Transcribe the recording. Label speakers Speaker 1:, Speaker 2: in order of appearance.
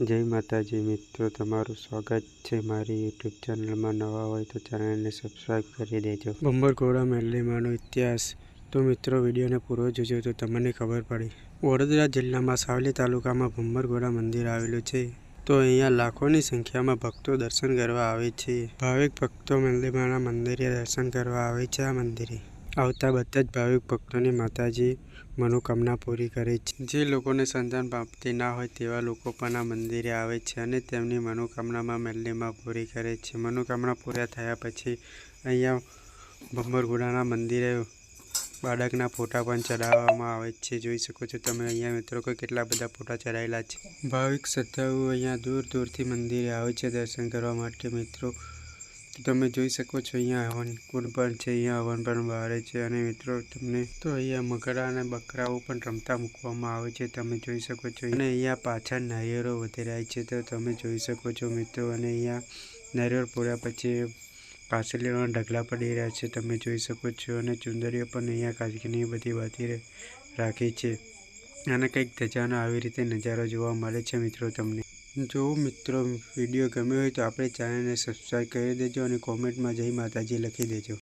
Speaker 1: જય માતાજી, મિત્રો, તમારું સ્વાગત છે મારી યુટ્યુબ ચેનલમાં નવા હોય તો ચેનલને સબસ્ક્રાઈબ કરી દેજો. બંબરઘોડા મેલ્લીમાનો ઇતિહાસ. તો મિત્રો, વિડીયોને પૂરો જોજો તો તમને ખબર પડી. વડોદરા જિલ્લામાં સાવલી તાલુકામાં ભંબરઘોડા મંદિર આવેલું છે. તો અહીંયા લાખોની સંખ્યામાં ભક્તો દર્શન કરવા આવે છે. ભાવિક ભક્તો મેલીમાના મંદિરે દર્શન કરવા આવે છે આ મંદિરે. આવતા બધા જ ભાવિક ભક્તોની માતાજી મનોકામના પૂરી કરે છે. જે લોકોને સંતાન પ્રાપ્તિ ના હોય તેવા લોકો પણ આ મંદિરે આવે છે અને તેમની મનોકામનામાં મેલ્લીમાં પૂરી કરે છે. મનોકામના પૂરા થયા પછી અહીંયા ભંબરઘોડાના મંદિરે બાળકના ફોટા પણ ચડાવવામાં આવે છે. જોઈ શકો છો તમે અહીંયા મિત્રો કોઈ કેટલા બધા ફોટા ચડાવેલા છે. ભાવિક શ્રદ્ધાળુઓ અહીંયા દૂર દૂરથી મંદિરે આવે છે દર્શન કરવા માટે મિત્રો. તમે જોઈ શકો છો, અહીંયા હવન કુંડ પણ છે, અહીંયા હવન પણ બહારે છે અને મિત્રો તમને તો અહીંયા મકરા અને બકરાઓ પણ રમતા મૂકવામાં આવે છે, તમે જોઈ શકો છો. અને અહીંયા પાછળ નારિયેળો વધી રહ્યા છે, તો તમે જોઈ શકો છો મિત્રો, અને અહીંયા નારિયેળ પૂર્યા પછી પાછળના ઢગલા પડી રહ્યા છે, તમે જોઈ શકો છો. અને ચુંદરીઓ પણ અહીંયા કાચકીની બધી બાંધી રાખી છે. અને કંઈક ધજાનો આવી રીતે નજારો જોવા મળે છે મિત્રો તમને. જો મિત્રો, વીડિયો ગમ્યો હોય તો આપણે ચેનલને સબસ્ક્રાઈબ કરી દેજો અને કોમેન્ટમાં જય માતાજી લખી દેજો.